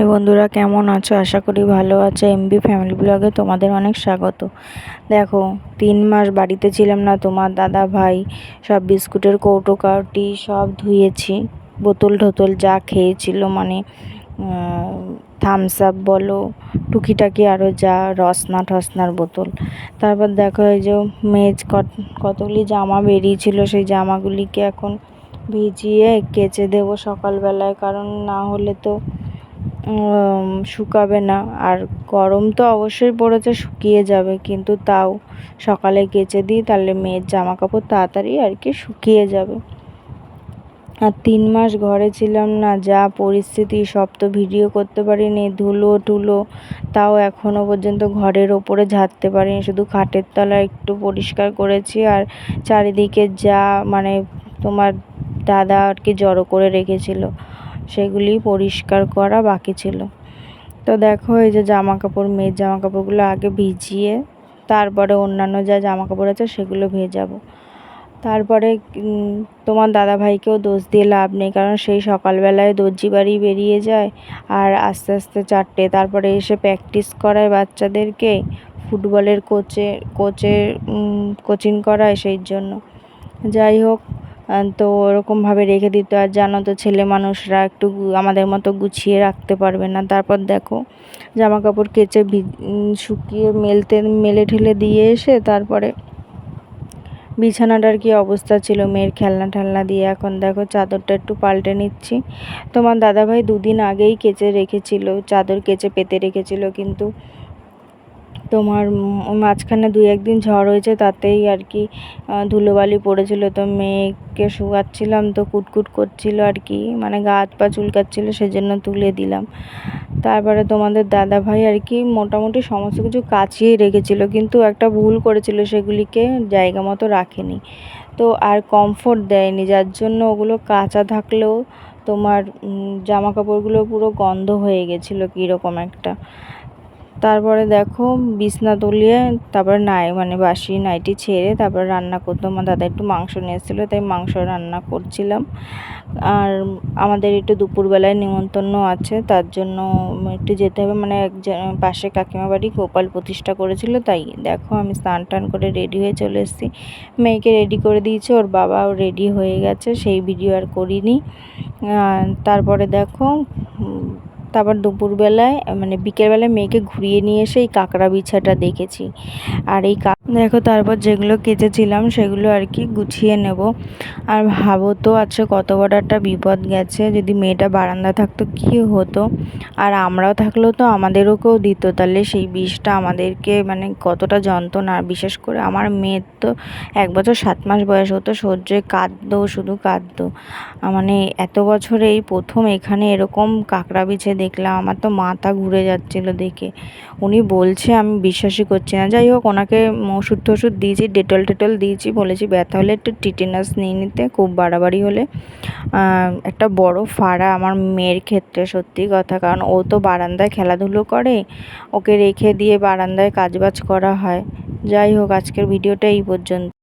High বন্ধুরা, কেমন আছো? আশা করি ভালো আছো। এমবি ফ্যামিলি ব্লগে তোমাদের অনেক স্বাগত। দেখো, তিন মাস বাড়িতে ছিলাম না, তোমার দাদা ভাই সব বিস্কুটের কৌটো কাউটি সব ধুয়েছি, বোতল টোতল যা খেয়েছিল মানে থামস আপ বলো, টুকিটাকি আরও যা রসনা ঠসনার বোতল। তারপর দেখো এই যে মেজ কতগুলি জামা বেরিয়েছিল, সেই জামাগুলিকে এখন ভিজিয়ে কেচে দেবো সকালবেলায়, কারণ না হলে তো শুকাবে না। আর গরম তো অবশ্যই পড়েছে, শুকিয়ে যাবে। কিন্তু তাও সকালে কেচে দিই, তাহলে মেয়ের জামা কাপড় তাড়াতাড়ি আর কি শুকিয়ে যাবে। আর তিন মাস ঘরে ছিলাম না, যা পরিস্থিতি, সব তো ভিডিও করতে পারিনি, ধুলো টুলো তাও এখনও পর্যন্ত ঘরের ওপরে ঝাড়তে পারিনি। শুধু খাটের তলা একটু পরিষ্কার করেছি আর চারিদিকে যা মানে তোমার দাদা আর কি জড়ো করে রেখেছিল। সেগুলি পরিষ্কার করা বাকি ছিল। তো দেখো এই যে জামা কাপড় মেয়ের জামা কাপড়গুলো আগে ভিজিয়ে তারপরে অন্যান্য যা জামা কাপড় আছে সেগুলো ভেজাবো। তারপরে তোমার দাদা ভাইকেও দোষ দিয়ে লাভ নেই, কারণ সেই সকালবেলায় দর্জি বাড়ি বেরিয়ে যায় আর আস্তে আস্তে চারটে। তারপরে এসে প্র্যাকটিস করায় বাচ্চাদেরকে ফুটবলের কোচে কোচের কোচিং করায় সেই জন্য। যাই হোক তো ওরকমভাবে রেখে দিত। আর জানো তো, ছেলে মানুষরা একটু আমাদের মতো গুছিয়ে রাখতে পারবে না। তারপর দেখো জামা কাপড় কেচে শুকিয়ে মেলতে, মেলে ঠেলে দিয়ে এসে তারপরে বিছানাটার কি অবস্থা ছিল মেয়ের খেলনা ঠেলনা দিয়ে। এখন দেখো, চাদরটা একটু পাল্টে নিচ্ছি। তোমার দাদাভাই দুদিন আগেই কেচে রেখেছিল, চাদর কেচে পেতে রেখেছিল, কিন্তু তোমার মাঝখানে দুই একদিন ঝড় হয়েছে, তাতেই আর কি ধুলোবালি পড়েছিল। তো মেয়েকে শুকাচ্ছিলাম, তো কুটকুট করছিল আর কি মানে গা হাত পা চুলকাচ্ছিল, সেজন্য তুলে দিলাম। তারপরে তোমাদের দাদা ভাই আর কি মোটামুটি সমস্ত কিছু কাচিয়ে রেখেছিল, কিন্তু একটা ভুল করেছিল, সেগুলিকে জায়গা মতো রাখেনি। তো আর কমফোর্ট দেয়নি, যার জন্য ওগুলো কাঁচা থাকলেও তোমার জামা কাপড়গুলো পুরো গন্ধ হয়ে গেছিল, কীরকম একটা। তারপরে দেখো বিছনা তুলিয়ে তারপরে নাই মানে বাসি নাইটি ছেড়ে তারপরে রান্না করতো। আমার দাদা একটু মাংস নিয়ে এসেছিল, তাই মাংস রান্না করছিলাম। আর আমাদের একটু দুপুরবেলায় নিমন্ত্রণ আছে, তার জন্য একটু যেতে হবে। মানে এক পাশে কাকিমা বাড়ি গোপাল প্রতিষ্ঠা করেছিল, তাই দেখো আমি স্নান টান করে রেডি হয়ে চলে এসেছি। মেয়েকে রেডি করে দিয়েছে, ওর বাবাও রেডি হয়ে গেছে, সেই ভিডিও আর করিনি। তারপরে দেখো তারপর দুপুরবেলায় মানে বিকেলবেলায় মেয়েকে ঘুরিয়ে নিয়ে এসে এই কাঁকড়া বিছাটা দেখেছি। আর এই দেখো, তারপর যেগুলো কেচেছিলাম সেগুলো আর কি গুছিয়ে নেব। আর ভাবো তো আছে কত বড় একটা বিপদ গেছে। যদি মেয়েটা বারান্দা থাকতো কী হতো? আর আমরাও থাকলেও তো আমাদেরও কেউ দিত। তাহলে সেই বিষটা আমাদেরকে মানে কতটা যন্ত্রণা। বিশেষ করে আমার মেয়ের তো এক বছর সাত মাস বয়স হতো সহ্যে কাঁদতো, শুধু কাঁদতো। মানে এত বছরে এই প্রথম এখানে এরকম কাঁকড়া বিছে দেখলাম, আমার তো মাথা ঘুরে যাচ্ছিল দেখে। উনি বলছে, আমি বিশ্বাসই করছি না। যাই হোক, ওনাকে ওষুধ টষুধ দিয়েছি, ডেটল টেটল দিয়েছি, বলেছি ব্যথা হলে একটু টিটেনাস নিয়ে নিতে, খুব বাড়াবাড়ি হলে। একটা বড় ফাড়া আমার মেয়ের ক্ষেত্রে সত্যি কথা, কারণ ও তো বারান্দায় খেলাধুলো করে, ওকে রেখে দিয়ে বারান্দায় কাজবাজ করা হয়। যাই হোক, আজকের ভিডিওটা এই পর্যন্ত।